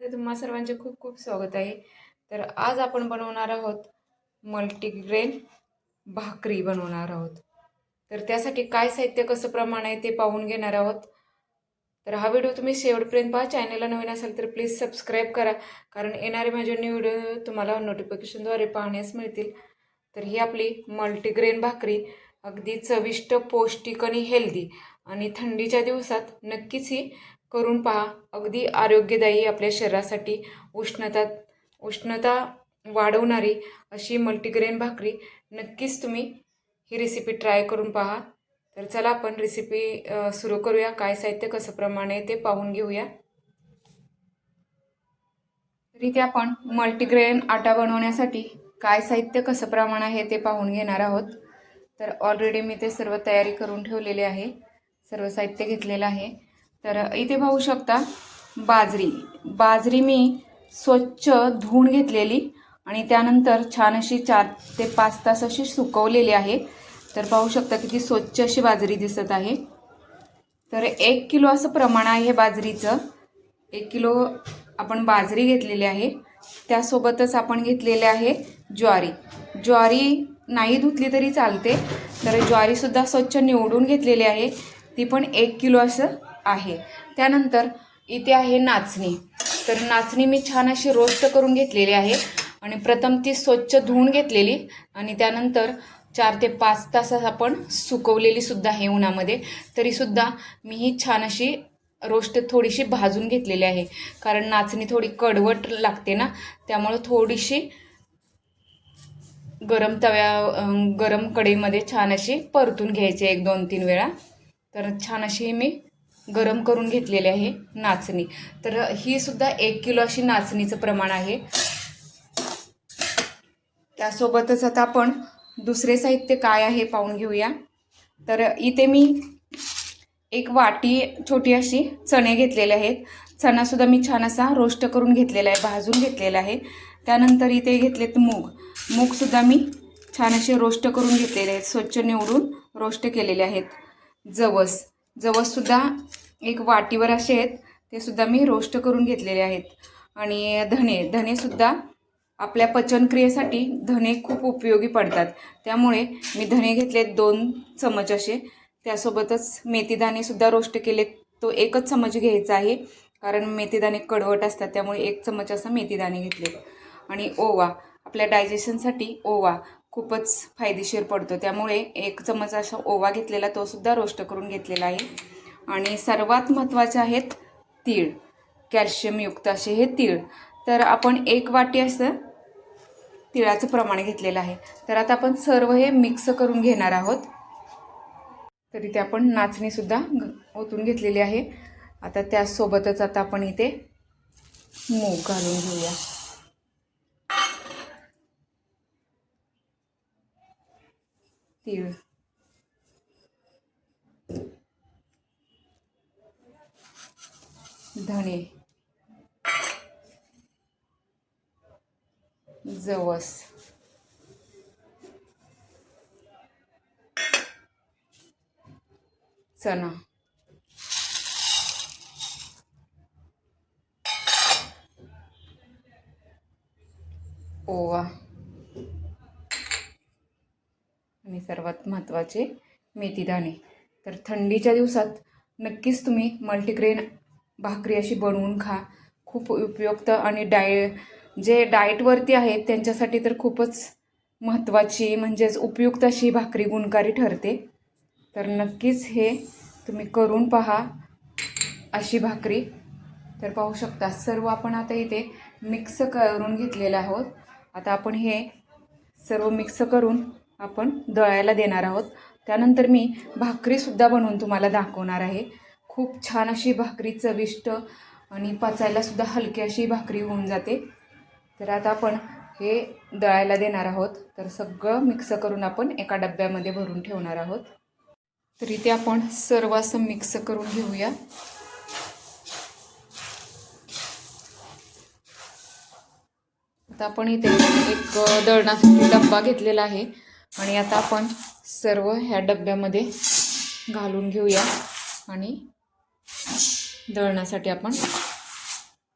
तुम्हा सर्वांचे खूप खूप स्वागत आहे. तर आज आपण बनवणार आहोत मल्टीग्रेन भाकरी बनवणार आहोत. तर त्यासाठी काय साहित्य कसं प्रमाण आहे ते पाहून घेणार आहोत. तर हा व्हिडिओ तुम्ही शेवटपर्यंत पहा. चॅनलला नवीन असाल तर प्लीज सबस्क्राईब करा. कारण येणारे माझे न्यू व्हिडिओ तुम्हाला नोटिफिकेशनद्वारे पाहण्यास मिळतील. तर ही आपली मल्टीग्रेन भाकरी. अगदी चविष्ट पौष्टिक आणि हेल्दी आणि थंडीच्या दिवसात नक्कीच ही करून पहा. अगदी आरोग्यदायी आपल्या शरीरासाठी उष्णता उष्णता वाढवणारी अशी मल्टीग्रेन भाकरी नक्कीच तुम्ही ही रेसिपी ट्राय करून पहा. तर चला आपण रेसिपी सुरू करूया. काय साहित्य कसं प्रमाण आहे ते पाहून घेऊया. तरी इथे आपण मल्टीग्रेन आटा बनवण्यासाठी काय साहित्य कसं प्रमाण आहे ते पाहून घेणार आहोत. तर ऑलरेडी मी ते सर्व तयारी करून ठेवलेले आहे. सर्व साहित्य घेतलेलं आहे. तर इथे पाहू शकता बाजरी. बाजरी मी स्वच्छ धुवून घेतलेली आणि त्यानंतर छान अशी चार ते पाच तास अशी सुकवलेली आहे. तर पाहू शकता किती स्वच्छ अशी बाजरी दिसत आहे. तर एक किलो असं प्रमाण आहे बाजरीचं. एक किलो आपण बाजरी घेतलेली आहे. त्यासोबतच आपण घेतलेले आहे ज्वारी. ज्वारी नाही धुतली तरी चालते. तर ज्वारीसुद्धा स्वच्छ निवडून घेतलेली आहे. ती पण एक किलो असं आहे. त्यानंतर इथे आहे नाचणी. तर नाचणी मी छान अशी रोस्ट करून घेतलेली आहे आणि प्रथम ती स्वच्छ धुवून घेतलेली आणि त्यानंतर चार ते पाच तासात आपण सुकवलेली सुद्धा आहे उन्हामध्ये. तरीसुद्धा मी ही छान अशी रोस्ट थोडीशी भाजून घेतलेली आहे. कारण नाचणी थोडी कडवट लागते ना त्यामुळं थोडीशी गरम तव्या गरम कढईमध्ये छान अशी परतून घ्यायची एक दोन तीन वेळा. तर छान अशी मी गरम करून घेतलेली आहे नाचणी. तर ही सुद्धा एक किलो अशी नाचणीचं प्रमाण आहे. त्यासोबतच आता आपण दुसरे साहित्य काय आहे पाहून घेऊया. तर इथे मी एक वाटी छोटी अशी चणे घेतलेले आहेत. चणासुद्धा मी छान असा रोस्ट करून घेतलेला आहे भाजून घेतलेला आहे. त्यानंतर इथे घेतलेत मूग. मूगसुद्धा मी छान असे रोस्ट करून घेतलेले आहेत स्वच्छ निवडून रोस्ट केलेले आहेत. जवस. जवससुद्धा एक वाटीवर असे आहेत ते सुद्धा मी रोस्ट करून घेतलेले आहेत. आणि धणे धणेसुद्धा आपल्या पचनक्रियेसाठी धणे खूप उपयोगी पडतात. त्यामुळे मी धणे घेतले दोन चमच असे. त्यासोबतच मेथीदाणेसुद्धा रोस्ट केले तो एकच चमच घ्यायचा आहे. कारण मेथीदाणे कडवट असतात त्यामुळे एक चमच असं मेथीदाणे घेतले. आणि ओवा आपल्या डायजेशनसाठी ओवा. खूपच फायदेशीर पडतो. त्यामुळे एक चमच असा ओवा घेतलेला तो सुद्धा रोस्ट करून घेतलेला आहे. आणि सर्वात महत्त्वाचे आहेत तीळ. कॅल्शियमयुक्त असे हे तीळ. तर आपण एक वाटी असं तिळाचं प्रमाण घेतलेलं आहे. तर आता आपण सर्व हे मिक्स करून घेणार आहोत. तर इथे आपण नाचणीसुद्धा घ- ओतून घेतलेली आहे. आता त्यासोबतच आता आपण इथे मूग घालून घेऊया. तीळ धणे जवस चना ओवा आणि सर्वात महत्त्वाचे मेथीदाणे. तर थंडीच्या दिवसात नक्कीच तुम्ही मल्टीग्रेन भाकरी अशी बनवून खा. खूप उपयुक्त आणि डाय जे डाएटवरती आहेत त्यांच्यासाठी तर खूपच महत्त्वाची म्हणजेच उपयुक्त अशी भाकरी गुणकारी ठरते. तर नक्कीच हे तुम्ही करून पहा अशी भाकरी. तर पाहू शकता सर्व आपण आता इथे मिक्स करून घेतलेलं आहोत. आता आपण हे सर्व मिक्स करून आपण दळायला देणार आहोत. त्यानंतर मी भाकरीसुद्धा बनवून तुम्हाला दाखवणार आहे. खूप छान अशी भाकरी चविष्ट आणि पचायलासुद्धा हलकी अशी भाकरी होऊन जाते. तर आता आपण हे दळायला देणार आहोत. तर सगळं मिक्स करून आपण एका डब्यामध्ये भरून ठेवणार आहोत. तर इथे आपण सर्व असं मिक्स करून घेऊया. आता आपण इथे एक दळणासाठी डब्बा घेतलेला आहे. आणि आता आपण सर्व ह्या डब्यामध्ये घालून घेऊया आणि दळण्यासाठी आपण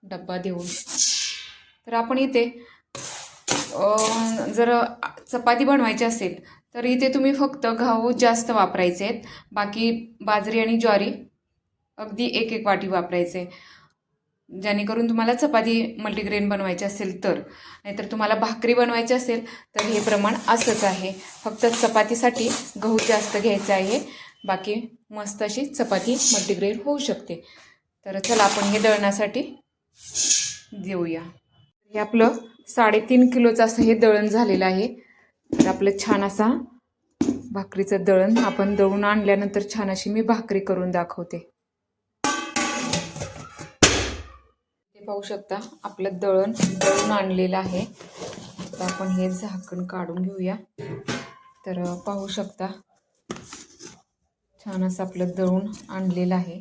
डब्बा देऊन. तर आपण इथे जर चपाती बनवायची असेल तर इथे तुम्ही फक्त गहू जास्त वापरायचे आहेत बाकी बाजरी आणि ज्वारी अगदी एक एक वाटी वापरायचे. जेणेकरून तुम्हाला चपाती मल्टीग्रेन बनवायची असेल तर नाहीतर तुम्हाला भाकरी बनवायची असेल तर हे प्रमाण असंच आहे. फक्त चपातीसाठी गहू जास्त घ्यायचा आहे. बाकी मस्त अशी चपाती मल्टीग्रेन होऊ शकते. तर चला आपण हे दळण्यासाठी देऊया. हे आपलं साडेतीन किलोचं असं हे दळण झालेलं आहे. तर आपलं छान असा भाकरीचं दळण आपण दळून आणल्यानंतर छान अशी मी भाकरी करून दाखवते. पाहू शकता आपलं दळण दळून आणलेलं आहे. आता आपण हे झाकण काढून घेऊया. तर पाहू शकता छान असं आपलं दळून आणलेलं आहे.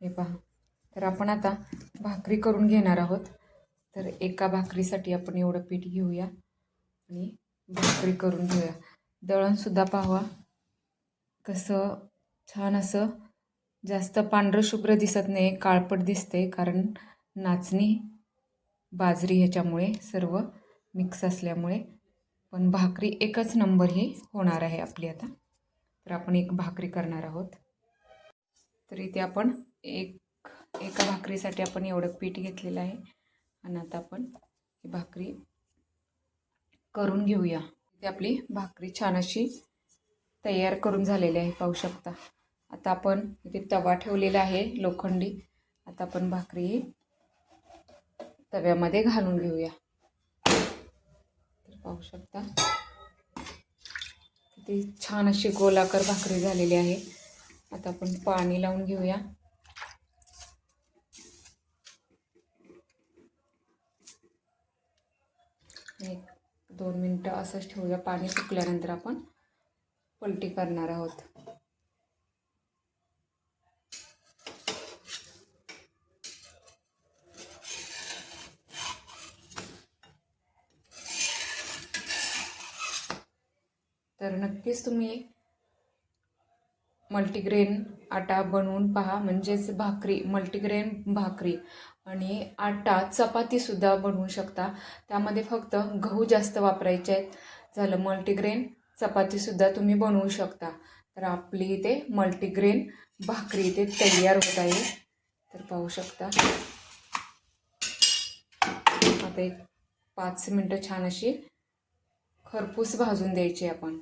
हे पहा. तर आपण आता भाकरी करून घेणार आहोत. तर एका भाकरीसाठी आपण एवढं पीठ घेऊया आणि भाकरी करून घेऊया. दळणसुद्धा पाहावा. कसं छान असं जास्त पांढरं शुभ्र दिसत नाही काळपट दिसते कारण नाचणी बाजरी ह्याच्यामुळे सर्व मिक्स असल्यामुळे. पण भाकरी एकच नंबर ही होणार आहे आपली आता. तर आपण एक भाकरी करणार आहोत. तर इथे आपण एक एका भाकरीसाठी आपण एवढं पीठ घेतलेलं आहे. आणि आता आपण ही भाकरी करून घेऊया. इथे आपली भाकरी छान अशी तयार करून झालेली आहे पाहू शकता. आता आपण इथे तवा ठेवलेला आहे लोखंडी. आता आपण भाकरी तव्यामध्ये घालून घेऊया. तर पाहू शकता. किती छान अशी गोलाकार भाकरी झालेली आहे. आता आपण पाणी लावून घेऊया. एक दोन मिनटं असंच ठेवूया. पाणी सुकल्यानंतर आपण पलटी करणार आहोत. तर नक्कीच तुम्ही मल्टीग्रेन आटा बनवून पहा. म्हणजेच भाकरी मल्टीग्रेन भाकरी आणि आटा चपातीसुद्धा बनवू शकता. त्यामध्ये फक्त गहू जास्त वापरायचे आहेत. झालं मल्टीग्रेन चपातीसुद्धा तुम्ही बनवू शकता. तर आपली इथे मल्टीग्रेन भाकरी इथे तयार होत आहे. तर पाहू शकता. आता एक पाच मिनटं छान अशी खरपूस भाजून द्यायची आपण.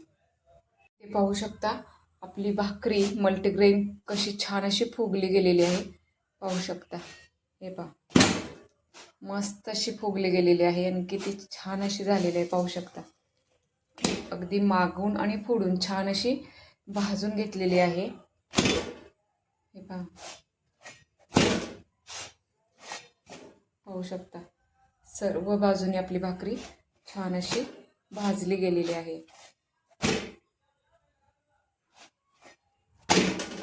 पाहू शकता आपली भाकरी मल्टीग्रेन कशी छान अशी फुगली गेलेली आहे. पाहू शकता. हे पहा. मस्त अशी फुगली गेलेली आहे आणि किती छान अशी झालेली आहे. पाहू शकता. अगदी मागून आणि फोडून छान अशी भाजून घेतलेली आहे. हे पहा. पाहू शकता. सर्व बाजूने आपली भाकरी छान अशी भाजली गेलेली आहे.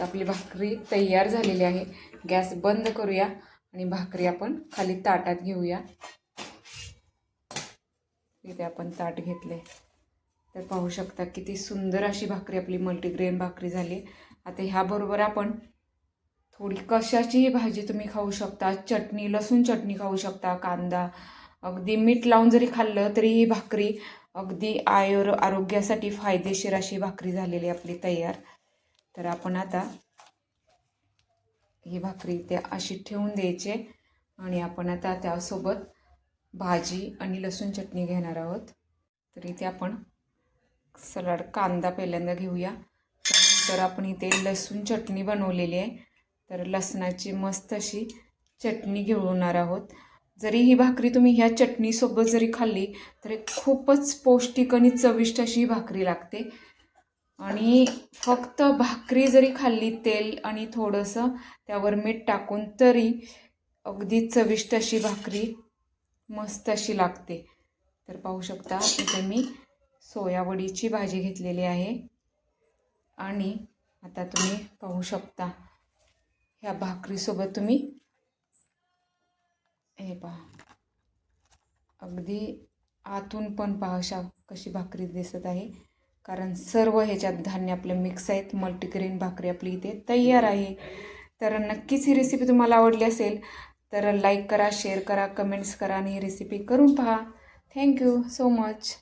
आपली भाकरी तयार झालेली आहे. गॅस बंद करूया आणि भाकरी आपण खाली ताटात घेऊया. इथे आपण ताट घेतले तर पाहू शकता किती सुंदर अशी भाकरी आपली मल्टीग्रेन भाकरी झाली. आता ह्याबरोबर आपण थोडी कशाचीही भाजी तुम्ही खाऊ शकता? चटणी लसूण चटणी खाऊ शकता कांदा. अगदी मीठ लावून जरी खाल्लं तरी ही भाकरी अगदी आयुर आरोग्यासाठी फायदेशीर अशी भाकरी झालेली आपली तयार. तर आपण आता ही भाकरी ते अशी ठेवून द्यायचे आणि आपण आता त्यासोबत भाजी आणि लसूण चटणी घेणार आहोत. तर इथे आपण सलाड कांदा पहिल्यांदा घेऊया. त्यानंतर आपण इथे लसूण चटणी बनवलेली आहे. तर लसणाची मस्त अशी चटणी घेऊणार आहोत. जरी ही भाकरी तुम्ही ह्या चटणीसोबत जरी खाल्ली तरी खूपच पौष्टिक आणि चविष्ट अशी ही भाकरी लागते. आणि फक्त भाकरी जरी खाल्ली तेल आणि थोडंसं त्यावर मीठ टाकून तरी अगदी चविष्ट अशी भाकरी मस्त अशी लागते. तर पाहू शकता इथे मी सोयावडीची भाजी घेतलेली आहे. आणि आता तुम्ही पाहू शकता ह्या भाकरीसोबत तुम्ही हे पहा अगदी आतून पण पहा अशा कशी भाकरी दिसत आहे. कारण सर्व ह्याच्यात धान्य आपलं मिक्स आहेत मल्टीग्रेन भाकरी आपली इथे तयार आहे. तर नक्कीच ही रेसिपी तुम्हाला आवडली असेल तर लाईक करा शेअर करा कमेंट्स करा आणि ही रेसिपी करून पहा. Thank you so much